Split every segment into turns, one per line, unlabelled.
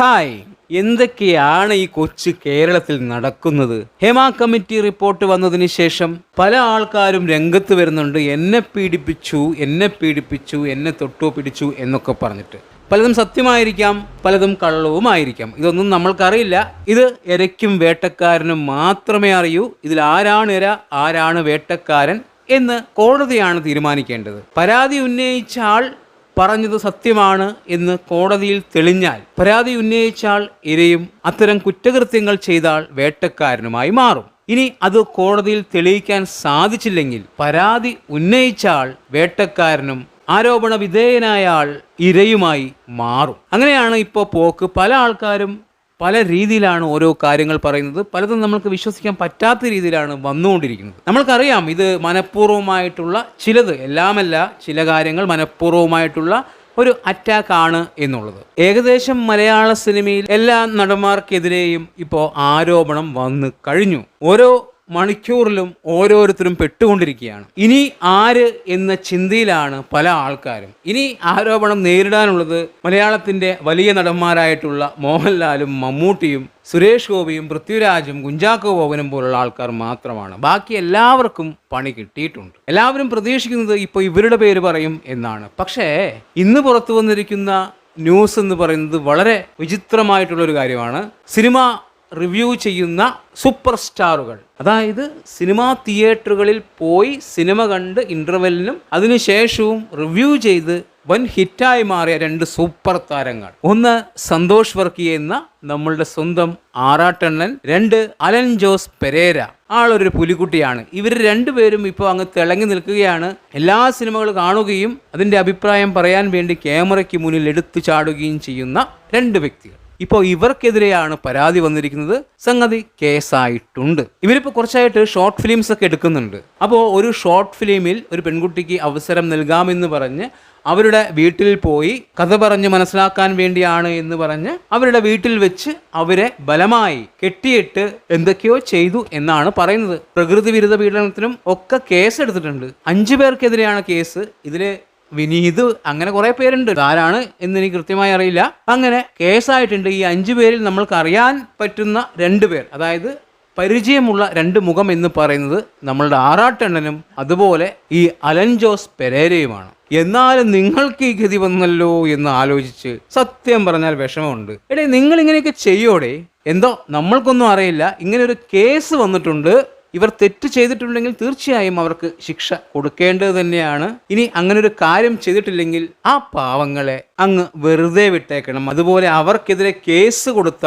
Hi എന്തൊക്കെയാണ് ഈ കൊച്ചു കേരളത്തിൽ നടക്കുന്നത്? ഹേമ കമ്മിറ്റി റിപ്പോർട്ട് വന്നതിന് ശേഷം പല ആൾക്കാരും രംഗത്ത് വരുന്നുണ്ട്. എന്നെ പീഡിപ്പിച്ചു എന്നെ പീഡിപ്പിച്ചു എന്നെ തൊട്ടു പിടിച്ചു എന്നൊക്കെ പറഞ്ഞിട്ട്. പലതും സത്യമായിരിക്കാം പലതും കള്ളവുമായിരിക്കാം. ഇതൊന്നും നമ്മൾക്കറിയില്ല. ഇത് ഇരയ്ക്കും വേട്ടക്കാരനും മാത്രമേ അറിയൂ. ഇതിൽ ആരാണ് ഇര ആരാണ് വേട്ടക്കാരൻ എന്ന് കോടതിയാണ് തീരുമാനിക്കേണ്ടത്. പരാതി ഉന്നയിച്ച ആൾ പറഞ്ഞത് സത്യമാണ് എന്ന് കോടതിയിൽ തെളിഞ്ഞാൽ പരാതി ഉന്നയിച്ചാൽ ഇരയും അത്തരം കുറ്റകൃത്യങ്ങൾ ചെയ്താൽ വേട്ടക്കാരനുമായി മാറും. ഇനി അത് കോടതിയിൽ തെളിയിക്കാൻ സാധിച്ചില്ലെങ്കിൽ പരാതി ഉന്നയിച്ചാൽ വേട്ടക്കാരനും ആരോപണ വിധേയനായ ആൾ ഇരയുമായി മാറും. അങ്ങനെയാണ് ഇപ്പോൾ പോക്ക്. പല ആൾക്കാരും പല രീതിയിലാണ് ഓരോ കാര്യങ്ങൾ പറയുന്നത്. പലതും നമ്മൾക്ക് വിശ്വസിക്കാൻ പറ്റാത്ത രീതിയിലാണ് വന്നുകൊണ്ടിരിക്കുന്നത്. നമ്മൾക്കറിയാം ഇത് മനഃപൂർവമായിട്ടുള്ള ചിലത് എല്ലാമല്ല ചില കാര്യങ്ങൾ മനഃപൂർവമായിട്ടുള്ള ഒരു അറ്റാക്ക് ആണ് എന്നുള്ളത്. ഏകദേശം മലയാള സിനിമയിൽ എല്ലാ നടന്മാർക്കെതിരെയും ഇപ്പോൾ ആരോപണം വന്നു കഴിഞ്ഞു. ഓരോ മണിക്കൂറിലും ഓരോരുത്തരും പെട്ടുകൊണ്ടിരിക്കുകയാണ്. ഇനി ആര് എന്ന ചിന്തയിലാണ് പല ആൾക്കാരും. ഇനി ആരോപണം നേരിടാനുള്ളത് മലയാളത്തിന്റെ വലിയ നടന്മാരായിട്ടുള്ള മോഹൻലാലും മമ്മൂട്ടിയും സുരേഷ് ഗോപിയും പൃഥ്വിരാജും കുഞ്ചാക്കോ ബോബനും പോലുള്ള ആൾക്കാർ മാത്രമാണ്. ബാക്കി എല്ലാവർക്കും പണി കിട്ടിയിട്ടുണ്ട്. എല്ലാവരും പ്രതീക്ഷിക്കുന്നത് ഇപ്പോൾ ഇവരുടെ പേര് പറയും എന്നാണ്. പക്ഷേ ഇന്ന് പുറത്തു വന്നിരിക്കുന്ന ന്യൂസ് എന്ന് പറയുന്നത് വളരെ വിചിത്രമായിട്ടുള്ള ഒരു കാര്യമാണ്. സിനിമ റിവ്യൂ ചെയ്യുന്ന സൂപ്പർ സ്റ്റാറുകൾ അതായത് സിനിമാ തിയേറ്ററുകളിൽ പോയി സിനിമ കണ്ട് ഇന്റർവെല്ലിനും അതിനുശേഷവും റിവ്യൂ ചെയ്ത് വൻ ഹിറ്റായി മാറിയ രണ്ട് സൂപ്പർ താരങ്ങൾ. ഒന്ന് സന്തോഷ് വർക്കി എന്ന നമ്മളുടെ സ്വന്തം ആറാട്ടണ്ണൻ രണ്ട് അലൻ ജോസ് പെരേര. ആളൊരു പുലിക്കുട്ടിയാണ്. ഇവർ രണ്ടുപേരും ഇപ്പോൾ അങ്ങ് തിളങ്ങി നിൽക്കുകയാണ്. എല്ലാ സിനിമകൾ കാണുകയും അതിന്റെ അഭിപ്രായം പറയാൻ വേണ്ടി ക്യാമറയ്ക്ക് മുന്നിൽ എടുത്തു ചാടുകയും ചെയ്യുന്ന രണ്ട് വ്യക്തികൾ. ഇപ്പോൾ ഇവർക്കെതിരെയാണ് പരാതി വന്നിരിക്കുന്നത്. സംഗതി കേസായിട്ടുണ്ട്. ഇവരിപ്പോൾ കുറച്ചായിട്ട് ഷോർട്ട് ഫിലിംസ് ഒക്കെ എടുക്കുന്നുണ്ട്. അപ്പോൾ ഒരു ഷോർട്ട് ഫിലിമിൽ ഒരു പെൺകുട്ടിക്ക് അവസരം നൽകാമെന്ന് പറഞ്ഞ് അവരുടെ വീട്ടിൽ പോയി കഥ പറഞ്ഞ് മനസ്സിലാക്കാൻ വേണ്ടിയാണ് എന്ന് പറഞ്ഞ് അവരുടെ വീട്ടിൽ വെച്ച് അവരെ ബലമായി കെട്ടിയിട്ട് എന്തൊക്കെയോ ചെയ്തു എന്നാണ് പറയുന്നത്. പ്രകൃതി വിരുദ്ധ പീഡനത്തിനും ഒക്കെ കേസ് എടുത്തിട്ടുണ്ട്. അഞ്ചു പേർക്കെതിരെയാണ് കേസ്. ഇതിൽ വിനീത് അങ്ങനെ കുറെ പേരുണ്ട്. ആരാണ് എന്ന് എനിക്ക് കൃത്യമായി അറിയില്ല. അങ്ങനെ കേസായിട്ടുണ്ട്. ഈ അഞ്ചു പേരിൽ നമ്മൾക്ക് അറിയാൻ പറ്റുന്ന രണ്ട് പേർ അതായത് പരിചയമുള്ള രണ്ട് മുഖം എന്ന് പറയുന്നത് നമ്മളുടെ ആറാട്ടെണ്ണനും അതുപോലെ ഈ അലൻ ജോസ് പെരേരയുമാണ്. എന്നാലും നിങ്ങൾക്ക് ഈ ഗതി വന്നല്ലോ എന്ന് ആലോചിച്ച് സത്യം പറഞ്ഞാൽ വിഷമമുണ്ട്. എടേ നിങ്ങൾ ഇങ്ങനെയൊക്കെ ചെയ്യോടെ. എന്തോ നമ്മൾക്കൊന്നും അറിയില്ല. ഇങ്ങനെ ഒരു കേസ് വന്നിട്ടുണ്ട്. ഇവർ തെറ്റ് ചെയ്തിട്ടുണ്ടെങ്കിൽ തീർച്ചയായും അവർക്ക് ശിക്ഷ കൊടുക്കേണ്ടത് തന്നെയാണ്. ഇനി ഒരു കാര്യം ചെയ്തിട്ടില്ലെങ്കിൽ ആ പാവങ്ങളെ അങ്ങ് വെറുതെ വിട്ടേക്കണം. അതുപോലെ അവർക്കെതിരെ കേസ് കൊടുത്ത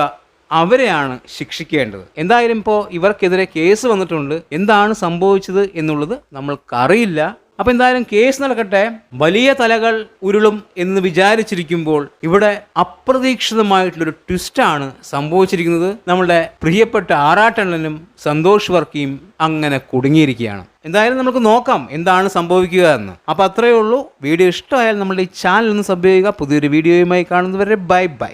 അവരെയാണ് ശിക്ഷിക്കേണ്ടത്. എന്തായാലും ഇപ്പോൾ ഇവർക്കെതിരെ കേസ് വന്നിട്ടുണ്ട്. എന്താണ് സംഭവിച്ചത് എന്നുള്ളത് നമ്മൾക്കറിയില്ല അപ്പൊ എന്തായാലും കേസ് നടക്കട്ടെ. വലിയ തലകൾ ഉരുളും എന്ന് വിചാരിച്ചിരിക്കുമ്പോൾ ഇവിടെ അപ്രതീക്ഷിതമായിട്ടുള്ളൊരു ട്വിസ്റ്റാണ് സംഭവിച്ചിരിക്കുന്നത്. നമ്മളുടെ പ്രിയപ്പെട്ട ആറാട്ടണ്ണനും സന്തോഷ് വർക്കിയും അങ്ങനെ കുടുങ്ങിയിരിക്കുകയാണ്. എന്തായാലും നമുക്ക് നോക്കാം എന്താണ് സംഭവിക്കുക എന്ന്. അപ്പോൾ അത്രയേ ഉള്ളൂ. വീഡിയോ ഇഷ്ടമായാൽ നമ്മുടെ ഈ ചാനൽ ഒന്ന് സബ് ചെയ്യുക. പുതിയൊരു വീഡിയോയുമായി കാണുന്നവരെ ബൈ ബൈ.